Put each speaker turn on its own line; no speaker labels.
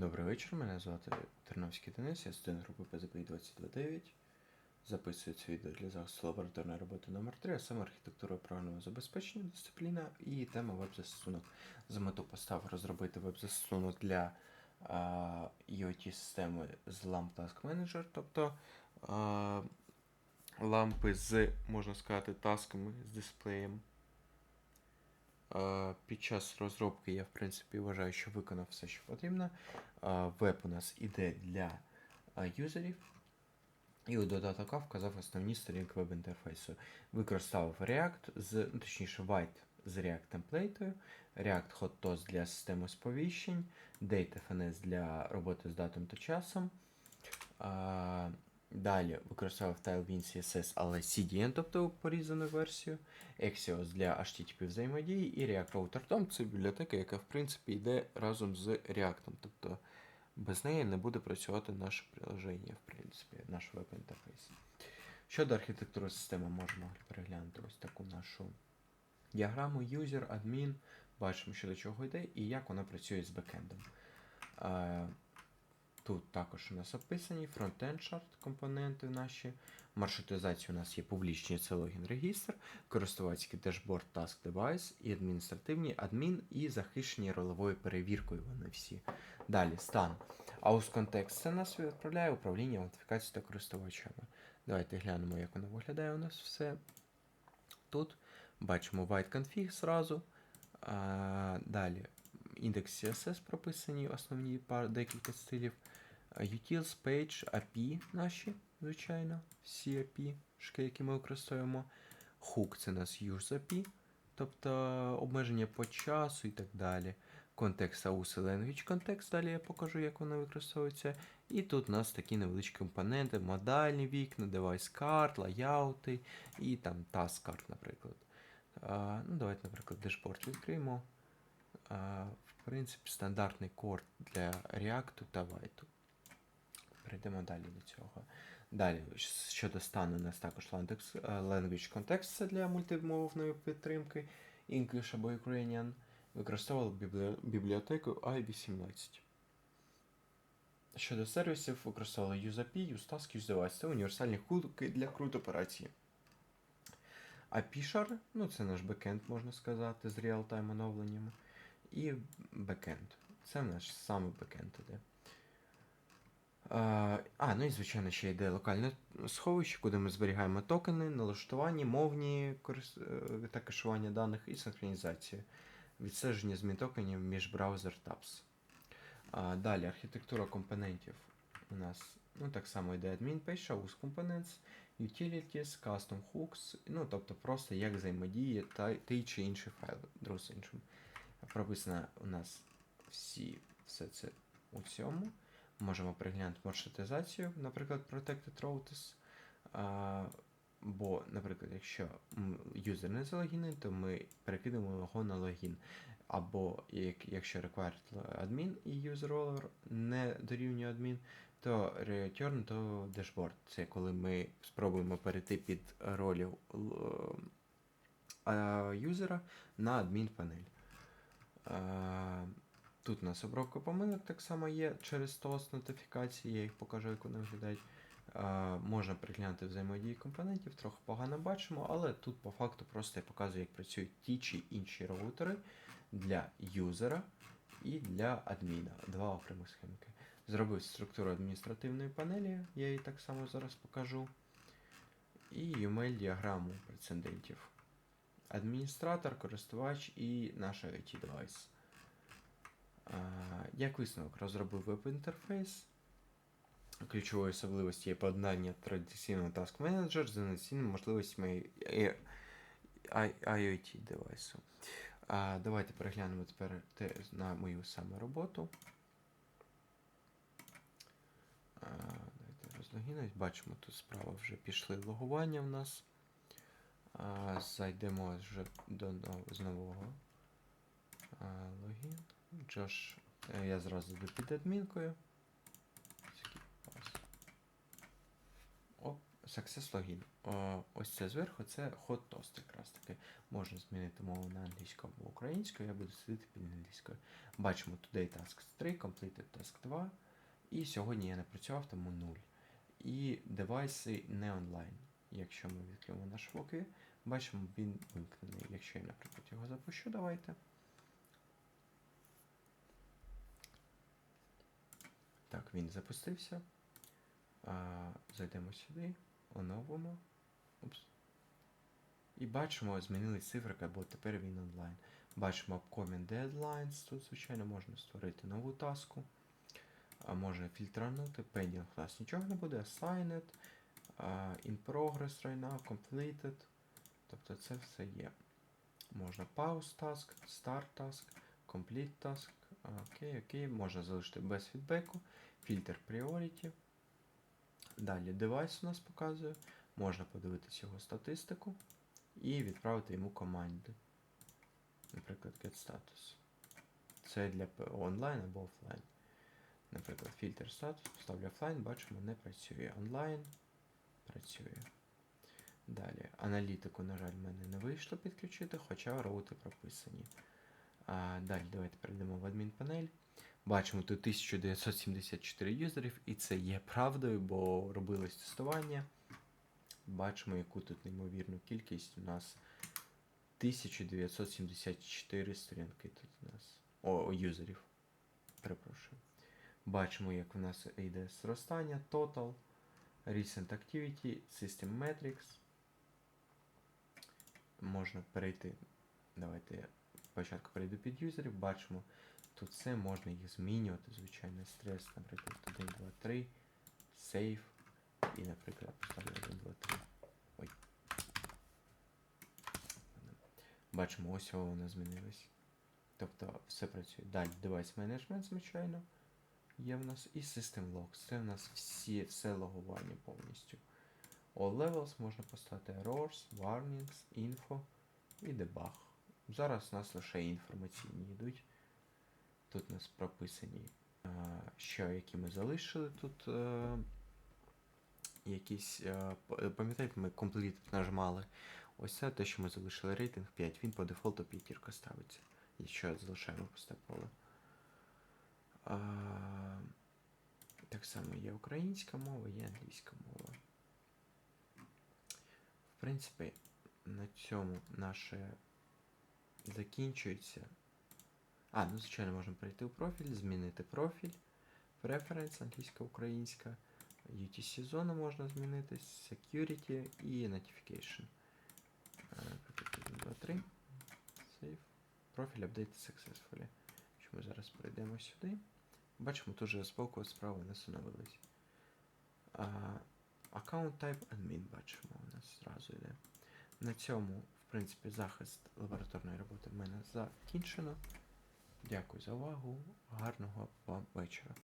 Добрий вечір, мене звати Терновський Денис, я студент групи ПЗП 229. Записую це відео для захисту лабораторної роботи номер 3 а саме архітектура програмного забезпечення дисципліна і тема веб-застосунок. За мету поставив розробити веб-застосунок для IoT-системи з LAMP Task Manager, тобто а, лампи з, можна сказати, тасками, з дисплеєм. Під час розробки я, в принципі, вважаю, що виконав все, що потрібно. Веб у нас іде для юзерів. І у додаток вказав основні сторінки веб-інтерфейсу. Використав React, з, ну, точніше, White з React темплейтою, React HotToast для системи сповіщень, DateFNS для роботи з датом та часом. Е, Далі використовував Tailwind CSS, але CDN, тобто порізану версію. Axios для HTTP взаємодії і React Router DOM це бібліотека, яка в принципі йде разом з React. Тобто без неї не буде працювати наше приложення, в принципі, наш веб-інтерфейс. Щодо архітектури системи, можемо переглянути ось таку нашу діаграму user, admin, бачимо, що до чого йде і як вона працює з бекендом. Тут також у нас описані фронтенд шарт компоненти наші. Маршрутизація у нас є публічні, це логін регістр, користувацький дашборд Task Device і адміністративні адмін і захищені ролевою перевіркою вони всі. Далі стан. Aus контекст це нас відправляє управління аутентифікацією та користувачами. Давайте глянемо, як воно виглядає у нас все. Тут бачимо white config зразу. А, далі індекс CSS прописані, основні пар, декілька стилів. Utils, Page, API наші, звичайно, API, шки, які ми використовуємо. Hook це у нас use API, тобто обмеження по часу і так далі. Контекст AUS Language контекст, далі я покажу, як воно використовується. І тут у нас такі невеличкі компоненти, модальні вікна, девайс карт, лайаути і там task карт, наприклад. А, ну, Давайте, наприклад, дешборд відкриємо. А, в принципі, стандартний код для React та White. Перейдемо далі до цього. Далі, щодо стану, у нас також е, Language Context для мультимовної підтримки English або Ukrainian. Використовували бібліотеку i18. Щодо сервісів, використовували UseAPI, UseTask, UseDevice. Це універсальні хуки для крут операції. API-Share, ну це наш бекенд, можна сказати, з реал-тайм оновленнями. І бекенд. Це наш саме бекенд іде. А, ну і звичайно ще йде локальне сховище, куди ми зберігаємо токени, налаштування, мовні е, та кешування даних і синхронізація. Відстеження змін токенів між браузер tabs. А, далі архітектура компонентів у нас ну, так само йде admin page, house components, utilities, custom hooks, ну тобто просто як взаємодіє та, той чи інший файл, друг з іншим. Прописано у нас всі, все це у цьому. Можемо переглянути маршрутизацію, наприклад, Protected Routes. А, бо, наприклад, якщо юзер не залогінний, то ми перекидемо його на логін. Або як, якщо required admin і user не дорівнює admin, то return to dashboard. Це коли ми спробуємо перейти під ролі юзера на адмін панель. А, Тут у нас обробка помилок так само є через TOS нотифікації, я їх покажу, як вони виглядають. Можна приглянути взаємодії компонентів, трохи погано бачимо, але тут по факту просто я показую, як працюють ті чи інші роутери для юзера і для адміна. Два окремих схемки. Зробив структуру адміністративної панелі, я її так само зараз покажу. І UML діаграму прецедентів. Адміністратор, користувач і наш IoT девайс. Як висновок, розробив веб-інтерфейс. Ключовою особливістю є поєднання традиційного Task Manager з інноваційними можливостями IoT девайсу. Давайте переглянемо тепер на мою саме роботу. Давайте розлогінусь. Бачимо, тут справа вже пішли логування в нас. А, Зайдемо вже до з нового а, логін. Джош, е, я зразу йду під адмінкою. Оп, Success Login. О, ось це зверху, це hot toast якраз таки. Можна змінити мову на англійську або українську, я буду сидіти під англійською. Бачимо Today Task 3, Completed Task 2. І сьогодні я не працював, тому 0. І девайси не онлайн. Якщо ми відкриємо наш WalkView, бачимо, він вимкнений. Якщо я, наприклад, його запущу, давайте. Так, він запустився. А, зайдемо сюди, оновимо. Упс. І бачимо, змінились циферки, бо тепер він онлайн. Бачимо upcoming deadlines. Тут, звичайно, можна створити нову таску. А можна фільтранути. Pending у нас нічого не буде. Assigned. а, In progress right now, completed. Тобто це все є. Можна pause task, start task, complete task. Окей, окей, можна залишити без фідбеку. Фільтр priority. Далі девайс у нас показує. Можна подивитись його статистику і відправити йому команди. Наприклад, get status. Це для онлайн або офлайн. Наприклад, фільтр статус, ставлю офлайн, бачимо, не працює. Онлайн працює. Далі, аналітику, на жаль, в мене не вийшло підключити, хоча роути прописані. А, далі, давайте перейдемо в адмінпанель. Бачимо тут 1974 юзерів, і це є правдою, бо робилось тестування. Бачимо, яку тут неймовірну кількість у нас 1974 сторінки тут у нас. О, юзерів. Перепрошую. Бачимо, як у нас йде зростання, total, recent activity, system metrics. Можна перейти. Давайте я спочатку перейду під юзерів. Бачимо, тут все можна їх змінювати, звичайно, стрес, наприклад, 1, 2, 3, save. І, наприклад, поставлю 1, 2, 3. Ой. Бачимо, ось воно змінилось. Тобто все працює. Далі девайс менеджмент, звичайно, є в нас. І System Logs. Це в нас всі, все логування повністю. All levels можна поставити errors, warnings, info і debug. Зараз у нас лише інформаційні йдуть. Тут у нас прописані, е, що які ми залишили тут. е, Якісь, е, пам'ятаєте, ми Complete нажимали. Ось це те, що ми залишили рейтинг 5. Він по дефолту п'ятірка ставиться. Якщо залишаємо пусте поле. Так само є українська мова, є англійська мова. В принципі, на цьому наше закінчується. А, ну звичайно, можемо перейти у профіль, змінити профіль, преференс, англійська, українська, UTC зону можна змінити, security і notification. Е, Наприклад, 1, 2, 3. Save. Профіль update successfully. Якщо ми зараз перейдемо сюди, бачимо, тут же збоку справи не становились. Аккаунт type admin бачимо, у нас зразу йде. На цьому, в принципі, захист лабораторної роботи в мене закінчено. Дякую за увагу. Гарного вам вечора.